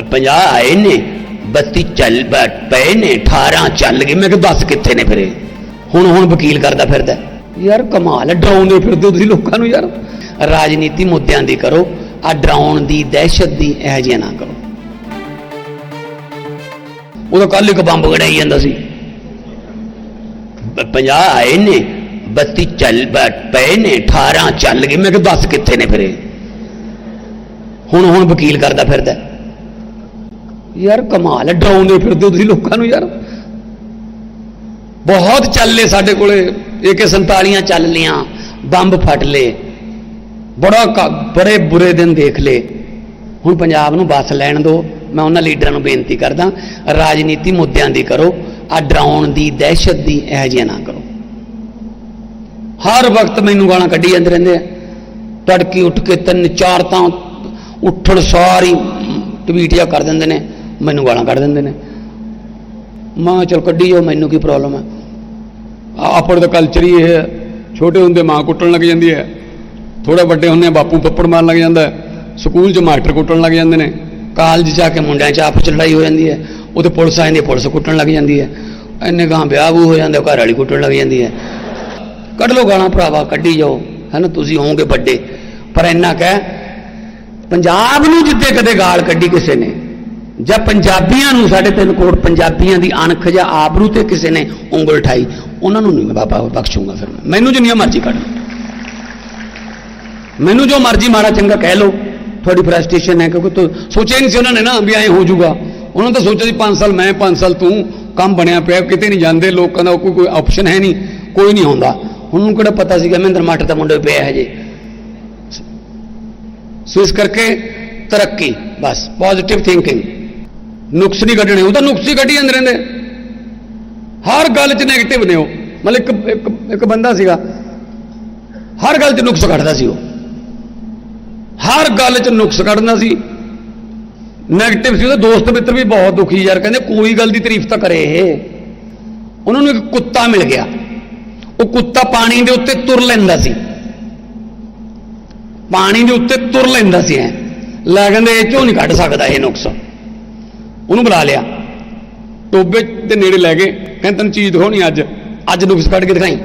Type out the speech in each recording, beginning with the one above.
50 ਆਏ ਨੇ 32 ਚੱਲ ਬ- ਪਏ ਨੇ 18 ਚੱਲ ਗਏ। ਮੈਂ ਕਿਹਾ ਦੱਸ ਕਿੱਥੇ ਨੇ ਫਿਰੇ? ਹੁਣ ਹੁਣ ਵਕੀਲ ਕਰਦਾ ਫਿਰਦਾ। ਯਾਰ ਕਮਾਲ ਹੈ ਡਰਾਉਂਦੇ ਫਿਰਦੇ ਤੁਸੀਂ ਲੋਕਾਂ ਨੂੰ ਯਾਰ। ਰਾਜਨੀਤੀ ਮੁੱਦਿਆਂ ਦੀ ਕਰੋ, ਆ ਡਰਾਉਣ ਦੀ ਦਹਿਸ਼ਤ ਦੀ ਇਹ ਜਿਹਾ ਨਾ ਕਰੋ। ਉਦੋਂ ਕੱਲ ਇੱਕ ਬੰਬ ਗੜਾਈ ਜਾਂਦਾ ਸੀ। 50 ਆਏ ਨੇ 32 ਚੱਲ ਬ- ਪਏ ਨੇ 18 ਚੱਲ ਗਏ। ਮੈਂ ਕਿਹਾ ਦੱਸ ਕਿੱਥੇ ਨੇ ਫਿਰੇ? ਹੁਣ ਹੁਣ ਵਕੀਲ ਕਰਦਾ ਫਿਰਦਾ। ਯਾਰ ਕਮਾਲ ਹੈ, ਡਰਾਉਂਦੇ ਫਿਰਦੇ ਤੁਸੀਂ ਲੋਕਾਂ ਨੂੰ ਯਾਰ। ਬਹੁਤ ਚੱਲ ਲਏ ਸਾਡੇ ਕੋਲੇ, ਏਕੇ 47 ਚੱਲ ਲੀਆਂ ਬੰਬ ਫਟ ਲਏ। ਬੜਾ ਬੜੇ ਬੁਰੇ ਦਿਨ ਦੇਖ ਲਏ। ਹੁਣ ਪੰਜਾਬ ਨੂੰ ਬਸ ਲੈਣ ਦਿਓ ਮੈਂ ਉਹਨਾਂ ਲੀਡਰਾਂ ਨੂੰ ਬੇਨਤੀ ਕਰਦਾ, ਰਾਜਨੀਤੀ ਮੁੱਦਿਆਂ ਦੀ ਕਰੋ, ਆ ਡਰਾਉਣ ਦੀ ਦਹਿਸ਼ਤ ਦੀ ਇਹ ਜਿਹਾ ਨਾ ਕਰੋ। ਹਰ ਵਕਤ ਮੈਨੂੰ ਗਾਲਾਂ ਕੱਢੀ ਜਾਂਦੇ ਰਹਿੰਦੇ ਆ। ਤੜਕੀ ਉੱਠ ਕੇ ਤਿੰਨ ਚਾਰ ਤਾਂ ਉੱਠਣ ਸਾਰੀ ਟਵੀਟ ਜਾਂ ਕਰ ਦਿੰਦੇ ਨੇ। ਮੈਨੂੰ ਗਾਲਾਂ ਕੱਢ ਦਿੰਦੇ ਨੇ। ਮਾਂ, ਚਲ ਕੱਢੀ ਜਾਓ, ਮੈਨੂੰ ਕੀ ਪ੍ਰੋਬਲਮ ਹੈ ਆ- ਦਾ ਕਲਚਰ ਹੀ ਇਹ ਹੈ। ਛੋਟੇ ਹੁੰਦੇ ਮਾਂ ਕੁੱਟਣ ਲੱਗ ਜਾਂਦੀ ਹੈ। ਥੋੜੇ ਵੱਡੇ ਹੁੰਦੇ ਬਾਪੂ ਪੱਪੜ ਮਾਰਨ ਲੱਗ ਜਾਂਦਾ ਸਕੂਲ 'ਚ ਮਾਸਟਰ ਕੁੱਟਣ ਲੱਗ ਜਾਂਦੇ ਨੇ। ਕਾਲਜ 'ਚ ਆ ਕੇ ਮੁੰਡਿਆਂ 'ਚ ਆਪਸ 'ਚ ਲੜਾਈ ਹੋ ਜਾਂਦੀ ਹੈ। ਉੱਥੇ ਪੁਲਿਸ ਆ ਜਾਂਦੀ ਹੈ ਪੁਲਿਸ ਕੁੱਟਣ ਲੱਗ ਜਾਂਦੀ ਹੈ। ਇੰਨੇ ਗਾਂ ਵਿਆਹ ਵੂ ਹੋ ਜਾਂਦੇ ਘਰ ਵਾਲੀ ਕੁੱਟਣ ਲੱਗ ਜਾਂਦੀ ਹੈ। ਕੱਢ ਲੋ ਗਾਲਾਂ ਭਰਾਵਾ, ਕੱਢੀ ਜਾਓ। ਹੈਨਾ ਤੁਸੀਂ ਹੋਵੋਗੇ ਵੱਡੇ। ਪਰ ਇੰਨਾ ਕਹਿ, ਪੰਜਾਬ ਨੂੰ ਜਿੱਤੇ ਕਦੇ ਗਾਲ ਕੱਢੀ ਕਿਸੇ ਨੇ ਜਾਂ ਪੰਜਾਬੀਆਂ ਨੂੰ ਸਾਡੇ ਤਿੰਨ ਕੋਟ ਪੰਜਾਬੀਆਂ ਦੀ ਅਣਖ ਜਾਂ ਆਬਰੂ ਤੇ ਕਿਸੇ ਨੇ ਉਂਗਲ ਠਾਈ ਉਹਨਾਂ ਨੂੰ ਨਹੀਂ ਮੈਂ ਬਾਬਾ ਬਖਸ਼ੂੰਗਾ ਫਿਰ ਮੈਂ। ਮੈਨੂੰ ਜਿੰਨੀਆਂ ਮਰਜ਼ੀ ਕੱਢ ਮੈਨੂੰ ਜੋ ਮਰਜ਼ੀ ਮਾੜਾ ਚੰਗਾ ਕਹਿ ਲਓ, ਤੁਹਾਡੀ ਫਰਸਟ੍ਰੇਸ਼ਨ ਹੈ, ਕਿਉਂਕਿ ਤੂੰ ਸੋਚਿਆ ਹੀ ਨਹੀਂ ਸੀ ਉਹਨਾਂ ਨੇ ਨਾ ਵੀ ਐਂ ਹੋ ਜਾਊਗਾ। ਉਹਨਾਂ ਨੇ ਤਾਂ ਸੋਚਿਆ ਸੀ 5 ਸਾਲ ਮੈਂ 5 ਸਾਲ ਤੂੰ ਕੰਮ ਬਣਿਆ ਪਿਆ, ਕਿਤੇ ਨਹੀਂ ਜਾਂਦੇ, ਲੋਕਾਂ ਦਾ ਕੋਈ ਕੋਈ ਆਪਸ਼ਨ ਹੈ ਨਹੀਂ, ਕੋਈ ਨਹੀਂ ਆਉਂਦਾ ਉਹਨੂੰ ਕਿਹੜਾ ਪਤਾ ਸੀਗਾ, ਮਹਿੰਦਰ ਮਾਟਰ ਦਾ ਮੁੰਡਾ ਵੀ ਪਿਆ ਹੈ ਜੇ ਸੋ ਇਸ ਕਰਕੇ ਤਰੱਕੀ, ਬਸ ਪੋਜ਼ਿਟਿਵ ਥਿੰਕਿੰਗ ਨੁਕਸ ਨਹੀਂ ਕੱਢਣੇ, ਉਹ ਤਾਂ ਨੁਕਸ ਹੀ ਕੱਢੀ ਜਾਂਦੇ ਰਹਿੰਦੇ। ਹਰ ਗੱਲ 'ਚ 네ਗੇਟਿਵ ਨੇ ਉਹ। ਮਤਲਬ ਇੱਕ ਇੱਕ ਬੰਦਾ ਸੀਗਾ, ਹਰ ਗੱਲ 'ਚ ਨੁਕਸ ਕੱਢਦਾ ਸੀ ਉਹ। ਹਰ ਗੱਲ 'ਚ ਨੁਕਸ ਕੱਢਦਾ ਸੀ। 네ਗੇਟਿਵ ਸੀ, ਉਹਦਾ ਦੋਸਤ ਮਿੱਤਰ ਵੀ ਬਹੁਤ ਦੁਖੀ ਯਾਰ, ਕਹਿੰਦੇ ਕੋਈ ਗੱਲ ਦੀ ਤਾਰੀਫ ਤਾਂ ਕਰੇ ਇਹ। ਉਹਨਾਂ ਨੂੰ ਇੱਕ ਕੁੱਤਾ ਮਿਲ ਗਿਆ। ਉਹ ਕੁੱਤਾ ਪਾਣੀ ਦੇ ਉੱਤੇ ਤੁਰ ਲੈਂਦਾ ਸੀ। ਪਾਣੀ ਦੇ ਉੱਤੇ ਤੁਰ ਲੈਂਦਾ ਸੀ ਐ। ਲੈ ਕਹਿੰਦੇ ਇਹ ਚੋਂ ਨਹੀਂ ਕੱਢ ਸਕਦਾ ਇਹ ਨੁਕਸ। ਉਹਨੂੰ ਬੁਲਾ ਲਿਆ। ਟੋਬੇ ਦੇ ਨੇੜੇ ਲੈ ਗਏ। ਕਹਿੰਦੇ, ਤੈਨੂੰ ਚੀਜ਼ ਦਿਖਾਉਣੀ ਅੱਜ। ਅੱਜ ਨੁਕਸ ਕੱਢ ਕੇ ਦਿਖਾਈ।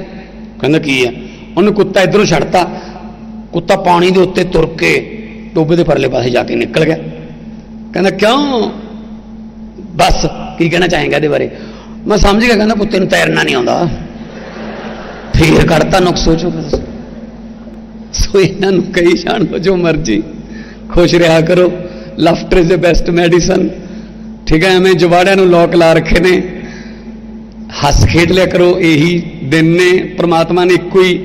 ਕਹਿੰਦਾ, ਕੀ ਹੈ ਉਹਨੂੰ ਕੁੱਤਾ ਇਧਰੋਂ ਛੱਡਤਾ। ਕੁੱਤਾ ਪਾਣੀ ਦੇ ਉੱਤੇ ਤੁਰ ਕੇ ਟੋਬੇ ਦੇ ਪਰਲੇ ਪਾਸੇ ਜਾ ਕੇ ਨਿਕਲ ਗਿਆ। ਕਹਿੰਦਾ, ਕਿਉਂ? ਬਸ, ਕੀ ਕਹਿਣਾ ਚਾਹੇਗਾ ਇਹਦੇ ਬਾਰੇ? ਮੈਂ ਸਮਝ ਗਿਆ, ਕਹਿੰਦਾ, ਕੁੱਤੇ ਨੂੰ ਤੈਰਨਾ ਨਹੀਂ ਆਉਂਦਾ। ਫੇਰ ਕੱਢਤਾ ਨੁਕਸ ਸੋਚੋ ਫਿਰ। ਸੋ ਇਹਨਾਂ ਨੂੰ ਕਈ ਜਾਣ ਜੋ ਮਰਜ਼ੀ। ਖੁਸ਼ ਰਿਹਾ ਕਰੋ। Laughter is the best medicine. ਠੀਕ ਹੈ, ਐਵੇਂ ਜਵਾੜਿਆਂ ਨੂੰ ਲੋਕ ਲਾ ਰੱਖੇ ਨੇ। ਹੱਸ ਖੇਡ ਲਿਆ ਕਰੋ, ਇਹੀ ਦਿਨ ਨੇ। ਪ੍ਰਮਾਤਮਾ ਨੇ ਇੱਕੋ ਹੀ